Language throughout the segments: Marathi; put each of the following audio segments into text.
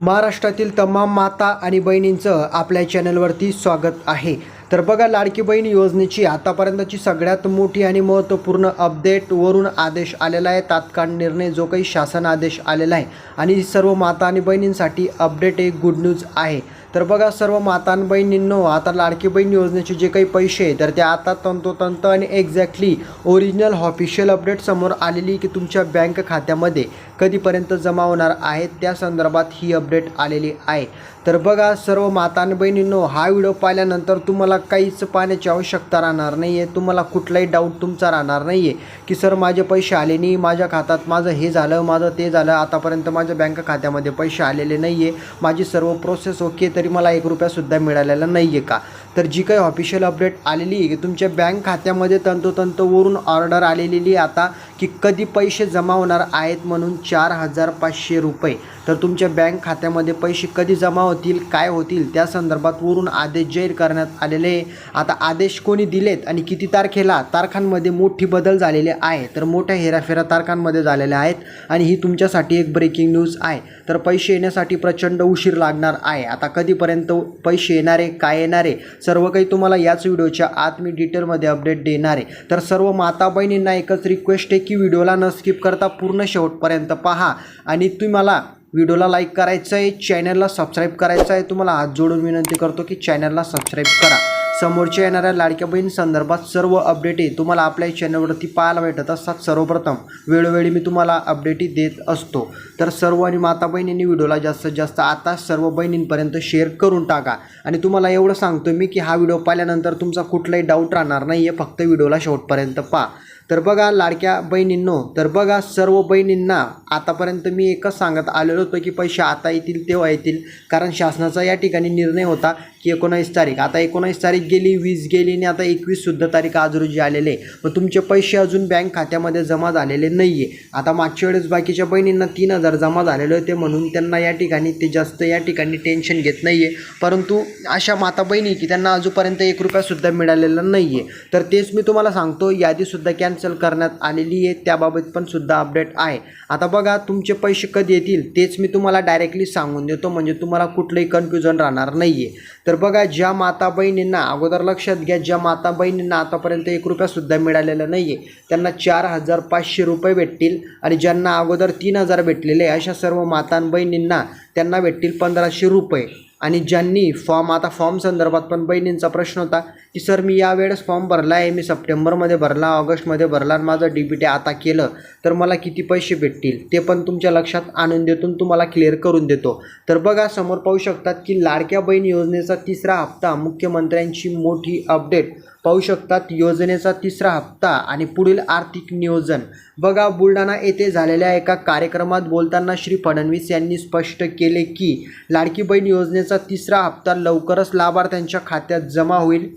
महाराष्ट्रातील तमाम माता आणि बहिणींचं आपल्या चॅनलवरती स्वागत आहे. तर बघा लाडकी बहीण योजनेची आतापर्यंतची सगळ्यात मोठी आणि महत्त्वपूर्ण अपडेटवरून आदेश आलेला आहे. तात्काळ निर्णय जो काही शासन आदेश आलेला आहे. आणि सर्व माता आणि बहिणींसाठी अपडेट एक गुड न्यूज आहे. तर बघा सर्व माता आणि बहिणींनो आता लाडकी बहीण योजनेचे जे काही पैसे आहे तर ते आता तंतोतंत आणि एक्झॅक्टली ओरिजिनल ऑफिशियल अपडेट समोर आलेली की तुमच्या बँक खात्यामध्ये कधीपर्यंत जमा होणार आहेत त्या संदर्भात ही अपडेट आलेली आहे. तर बघा सर्व माता आणि बहिणींनो हा व्हिडिओ पाहिल्यानंतर तुम्हाला काहीच पाण्याची आवश्यकता राहणार नाही आहे तुम्हाला कुठलाही डाऊट तुमचा राहणार नाही आहे की सर माझे पैसे आले नाही माझ्या खात्यात माझं हे झालं माझं ते झालं आतापर्यंत माझ्या बँक खात्यामध्ये पैसे आलेले नाही आहे माझी सर्व प्रोसेस ओके तरी मला एक रुपयासुद्धा मिळालेला नाही आहे का? तर जी काही ऑफिशियल अपडेट आलेली आहे की तुमच्या बँक खात्यामध्ये तंतोतंत वरून ऑर्डर आलेली आता की कधी पैसे जमा होणार आहेत म्हणून चार हजार पाचशे रुपये. तर तुमच्या बँक खात्यामध्ये पैसे कधी जमा होतील काय होतील त्या संदर्भात वरून आदेश जाहीर करण्यात आलेले आहे. आता आदेश कोणी दिलेत आणि किती तारखेला? तारखांमध्ये मोठी बदल झालेले आहे. तर मोठ्या हेराफेरा तारखांमध्ये झालेल्या आहेत आणि ही तुमच्यासाठी एक ब्रेकिंग न्यूज आहे. तर पैसे येण्यासाठी प्रचंड उशीर लागणार आहे. आता कधीपर्यंत पैसे येणारे काय येणारे सर्व काही तुम्हाला याच व्हिडिओच्या आत मी डिटेलमध्ये अपडेट देणार आहे. तर सर्व माता बहिणींना एकच रिक्वेस्ट आहे की व्हिडिओला न स्किप करता पूर्ण शेवटपर्यंत पहा. आणि तुम्हाला व्हिडिओला लाईक करायचं आहे चॅनलला सबस्क्राईब करायचं आहे तुम्हाला हात जोडून विनंती करतो की चॅनलला सबस्क्राईब करा. समोरच्या येणाऱ्या लाडक्या बहीण संदर्भात सर्व अपडेटी तुम्हाला आपल्या चॅनलवरती पाहायला भेटत असतात. सर्वप्रथम वेळोवेळी मी तुम्हाला अपडेटी देत असतो. तर सर्व आणि माता बहिणींनी व्हिडिओला जास्तीत जास्त आता सर्व बहिणींपर्यंत शेअर करून टाका. आणि तुम्हाला एवढं सांगतो मी की हा व्हिडिओ पाहिल्यानंतर तुमचा कुठलाही डाऊट राहणार नाही आहे फक्त व्हिडिओला शेवटपर्यंत पहा. तर बघा लाडक्या बहिणींनो तर बघा सर्व बहिणींना आतापर्यंत मी एकच सांगत आलेलो होतो की पैसे आता येतील तेव्हा येतील. कारण शासनाचा या ठिकाणी निर्णय होता की एकोणावीस तारीख. आता एकोणावीस तारीख गेली वीस गेली आणि आता एकवीससुद्धा तारीख आज रोजी आलेले मग तुमचे पैसे अजून बँक खात्यामध्ये जमा झालेले नाही आहे आता मागच्या वेळेस बाकीच्या बहिणींना तीन हजार जमा झालेले होते म्हणून त्यांना या ठिकाणी ते जास्त या ठिकाणी टेन्शन घेत नाही आहे परंतु अशा माता बहिणी की त्यांना अजूनपर्यंत एक रुपयासुद्धा मिळालेला नाही आहे तर तेच मी तुम्हाला सांगतो यादीसुद्धा कॅन्सल करण्यात आलेली आहे त्याबाबत पण सुद्धा अपडेट आहे. आता बघा तुमचे पैसे कधी येतील तेच मी तुम्हाला डायरेक्टली सांगून देतो म्हणजे तुम्हाला कुठलंही कन्फ्युजन राहणार नाही आहे तर बघा ज्या माता बहिणींना अगोदर लक्षात घ्या ज्या माता बहिणींना आतापर्यंत एक रुपयासुद्धा मिळालेला नाही आहे त्यांना चार हजार पाचशे रुपये भेटतील आणि ज्यांना अगोदर तीन हजार भेटलेले अशा सर्व माता बहिणींना त्यांना भेटतील पंधराशे रुपये. आणि ज्यांनी फॉर्म आता फॉर्म संदर्भात पण बहिणींचा प्रश्न होता की सर मी यावेळेस फॉर्म भरला आहे. मी सप्टेंबरमध्ये भरला ऑगस्टमध्ये भरला आणि माझं डी बी टी आता केलं. तर मला किती पैसे भेटतील? ते पण तुमच्या लक्षात आणून देतो तुम्हाला क्लिअर करून देतो. तर बघा समोर पाहू शकतात की लाडक्या बहीण योजनेचा तिसरा हप्ता मुख्यमंत्र्यांची मोठी अपडेट पाहू शकतात योजनेचा तिसरा हप्ता आणि पुढील आर्थिक नियोजन. बघा बुलढाणा येथे झालेल्या एका कार्यक्रमात बोलताना श्री फडणवीस यांनी स्पष्ट केले की लाडकी बहीण योजनेचा तिसरा हप्ता लवकरच लाभार्थ्यांच्या खात्यात जमा होईल.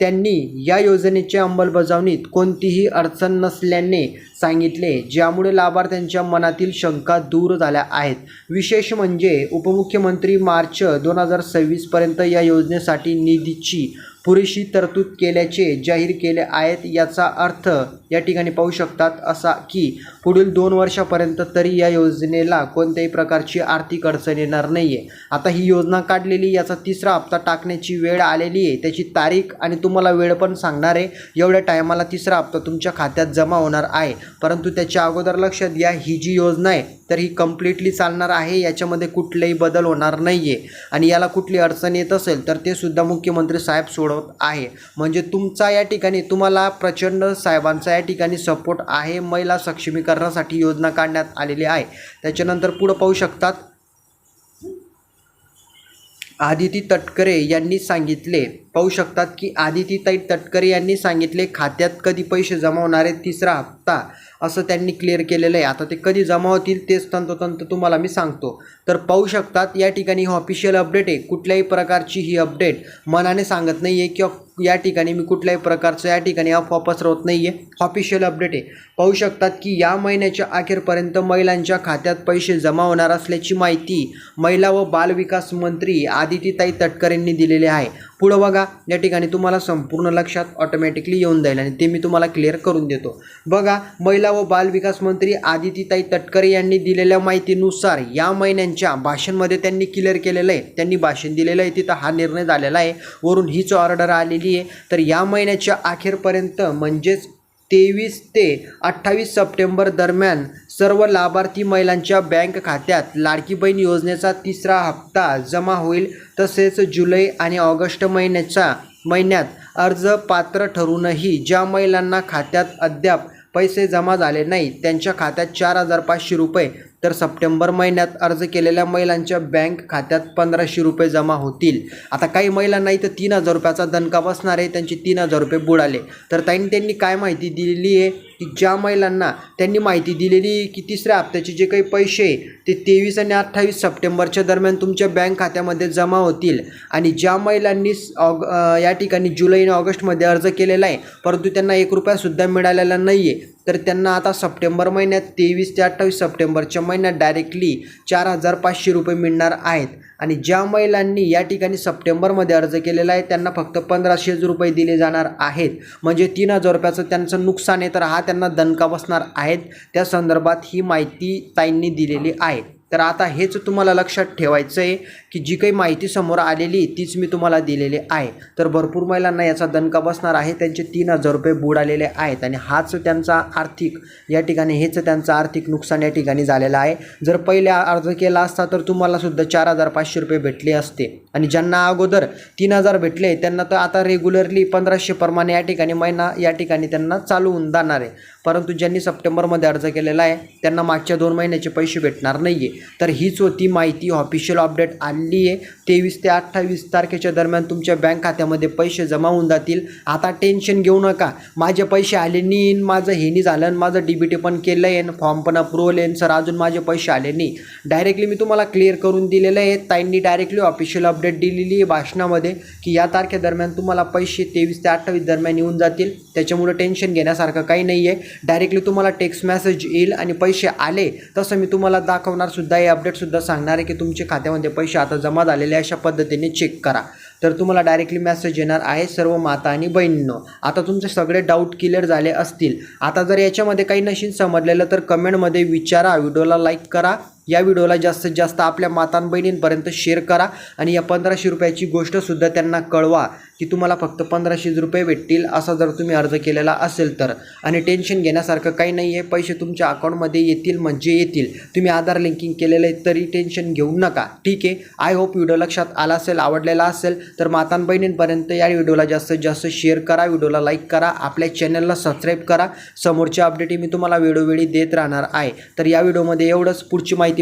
त्यांनी या योजनेच्या अंमलबजावणीत कोणतीही अडचण नसल्याने सांगितले ज्यामुळे लाभार्थ्यांच्या मनातील शंका दूर झाल्या आहेत. विशेष म्हणजे उपमुख्यमंत्री मार्च दोन हजार सव्वीसपर्यंत या योजनेसाठी निधीची पुरेशी तरतूद केल्याचे जाहीर केले आहेत याचा अर्थ या ठिकाणी पाहू शकतात असा की पुढील दोन वर्षापर्यंत तरी या योजनेला कोणत्याही प्रकारची आर्थिक अडचण येणार नाही आहे आता ही योजना काढलेली याचा तिसरा हप्ता टाकण्याची वेळ आलेली आहे. त्याची तारीख आणि तुम्हाला वेळ पण सांगणार आहे. एवढ्या टायमाला तिसरा हप्ता तुमच्या खात्यात जमा होणार आहे. परंतु त्याच्या अगोदर लक्षात घ्या ही जी योजना आहे तर ही कम्प्लिटली चालणार आहे. याच्यामध्ये कुठलेही बदल होणार नाही आहे आणि याला कुठली अडचण येत असेल तर ते सुद्धा मुख्यमंत्री साहेब सोडवत आहे. म्हणजे तुमचा या ठिकाणी तुम्हाला प्रचंड साहेबांचा या ठिकाणी सपोर्ट आहे. महिला सक्षमीकरणासाठी योजना काढण्यात आलेली आहे. त्याच्यानंतर पुढं पाहू शकतात. आदिती तटकरे यांनी सांगितले. पाहू शकतात की आदितीताई तटकरे यांनी सांगितले खात्यात कधी पैसे जमा होणार तिसरा हप्ता. असं त्यांनी क्लिअर केलेलं आहे. आता ते कधी जमा होतील तेच तंतोतंत तुम्हाला मी सांगतो. तर पाहू शकतात या ठिकाणी ऑफिशियल अपडेट आहे. कुठल्याही प्रकारची ही अपडेट मनाने सांगत नाही आहे किंवा या ठिकाणी मी कुठल्याही प्रकारचं या ठिकाणी अफवा पसरवत नाही आहे ऑफिशियल अपडेट आहे. पाहू शकतात की या महिन्याच्या अखेरपर्यंत महिलांच्या खात्यात पैसे जमा होणार असल्याची माहिती महिला व बालविकास मंत्री आदितीताई तटकर यांनी दिलेली आहे. पुढं बघा. या ठिकाणी तुम्हाला संपूर्ण लक्षात ऑटोमॅटिकली येऊन जाईल आणि ते मी तुम्हाला क्लिअर करून देतो. बघा. महिला व बालविकास मंत्री आदितीताई तटकरे यांनी दिलेल्या माहितीनुसार या महिन्यांच्या भाषणमध्ये त्यांनी क्लिअर केलेलं आहे. त्यांनी भाषण दिलेलं आहे. तिथं हा निर्णय झालेला आहे. वरून हीच ऑर्डर आलेली आहे. तर या महिन्याच्या अखेरपर्यंत म्हणजेच तेवीस ते अठ्ठावीस सप्टेंबर दरम्यान सर्व लाभार्थी महिलांच्या बँक खात्यात लाडकी बहीण योजनेचा तिसरा हप्ता जमा होईल. तसेच जुलै आणि ऑगस्ट महिन्याच्या महिन्यात अर्ज पात्र ठरूनही ज्या महिलांना खात्यात अद्याप पैसे जमा झाले नाही त्यांच्या खात्यात चार हजार पाचशे रुपये तर सप्टेंबर महिन्यात अर्ज केलेल्या महिलांच्या बँक खात्यात पंधराशे रुपये जमा होतील. आता काही महिलांना इथं तीन हजार रुपयाचा दणका बसणार आहे. त्यांचे तीन हजार रुपये बुडाले. तर ताईंनी त्यांनी काय माहिती दिलेली आहे? की ज्या महिलांना त्यांनी माहिती दिलेली आहे की तिसऱ्या हप्त्याचे जे काही पैसे आहे, ते तेवीस आणि अठ्ठावीस सप्टेंबरच्या दरम्यान तुमच्या बँक खात्यामध्ये जमा होतील. आणि ज्या महिलांनी ऑग या ठिकाणी जुलै आणि ऑगस्टमध्ये अर्ज केलेला आहे परंतु त्यांना एक रुपयासुद्धा मिळालेला नाही आहे तर त्यांना आता सप्टेंबर महिन्यात तेवीस ते अठ्ठावीस सप्टेंबरच्या महिन्यात डायरेक्टली चार हजार पाचशे रुपये मिळणार आहेत. आणि ज्या महिलांनी या ठिकाणी सप्टेंबरमध्ये अर्ज केलेला आहे त्यांना फक्त पंधराशेच रुपये दिले जाणार आहेत. म्हणजे तीन हजार रुपयाचं त्यांचं नुकसान आहे तर हा त्यांना दणका बसणार आहेत. त्या संदर्भात ही माहिती ताईंनी दिलेली आहे. तर आता हेच तुम्हाला लक्षात ठेवायचं आहे की जी काही माहिती समोर आलेली तीच मी तुम्हाला दिलेली आहे. तर भरपूर महिलांना याचा दणका बसणार आहे. त्यांचे तीन हजार रुपये बुडालेले आहेत आणि हाच त्यांचा आर्थिक या ठिकाणी हेच त्यांचं आर्थिक नुकसान या ठिकाणी झालेलं आहे. जर पहिले अर्ज केला असता तर तुम्हालासुद्धा चार हजार पाचशे रुपये भेटले असते. आणि ज्यांना अगोदर तीन हजार भेटले त्यांना तर आता रेग्युलरली पंधराशे प्रमाणे या ठिकाणी महिना या ठिकाणी त्यांना चालू होऊन जाणार आहे. परंतु ज्यांनी सप्टेंबरमध्ये अर्ज केलेला आहे त्यांना मागच्या दोन महिन्याचे पैसे भेटणार नाही आहे तर हीच होती माहिती. ऑफिशियल अपडेट आली आहे. तेवीस ते अठ्ठावीस तारखेच्या दरम्यान तुमच्या बँक खात्यामध्ये पैसे जमा होऊन जातील. आता टेन्शन घेऊ नका. माझे पैसे आले नाही माझं हे नाही झालं आणि माझं डी बी टी पण केलं आहे फॉर्म पण अप्रूव्हल आहे सर अजून माझे पैसे आले नाही. डायरेक्टली मी तुम्हाला क्लिअर करून दिलेलं आहे. ताईंनी डायरेक्टली ऑफिशियल अपडेट दिलेली आहे भाषणामध्ये की या तारखेदरम्यान तुम्हाला पैसे तेवीस ते अठ्ठावीस दरम्यान येऊन जातील. त्याच्यामुळे टेन्शन घेण्यासारखं काही नाही आहे डायरेक्टली तुम्हाला टेक्स्ट मेसेज येईल आणि पैसे आले तसं मी तुम्हाला दाखवणार सुद्धा हे अपडेटसुद्धा सांगणार आहे की तुमच्या खात्यामध्ये पैसे आता जमा झालेले अशा पद्धतीने चेक करा. तर तुम्हाला डायरेक्टली मेसेज येणार आहे सर्व माता आणि बहिणींनो. आता तुमचे सगळे डाऊट क्लिअर झाले असतील. आता जर याच्यामध्ये काही नशीन समजलेलं तर कमेंटमध्ये विचारा व्हिडिओला लाईक करा. या व्हिडिओला जास्तीत जास्त आपल्या मातां बहिणींपर्यंत शेअर करा आणि या पंधराशे रुपयाची गोष्टसुद्धा त्यांना कळवा की तुम्हाला फक्त पंधराशे रुपये भेटतील असा जर तुम्ही अर्ज केलेला असेल तर. आणि टेन्शन घेण्यासारखं काही नाही आहे पैसे तुमच्या अकाउंटमध्ये येतील म्हणजे येतील. तुम्ही आधार लिंकिंग केलेलं आहे तरी टेन्शन घेऊ नका. ठीक आहे? आय होप व्हिडिओ लक्षात आला असेल आवडलेला असेल तर मातां बहिणींपर्यंत या व्हिडिओला जास्तीत जास्त शेअर करा. व्हिडिओला लाईक करा. आपल्या चॅनलला सबस्क्राईब करा. समोरच्या अपडेट मी तुम्हाला वेळोवेळी देत राहणार आहे. तर या व्हिडिओमध्ये एवढंच. पुढची माहिती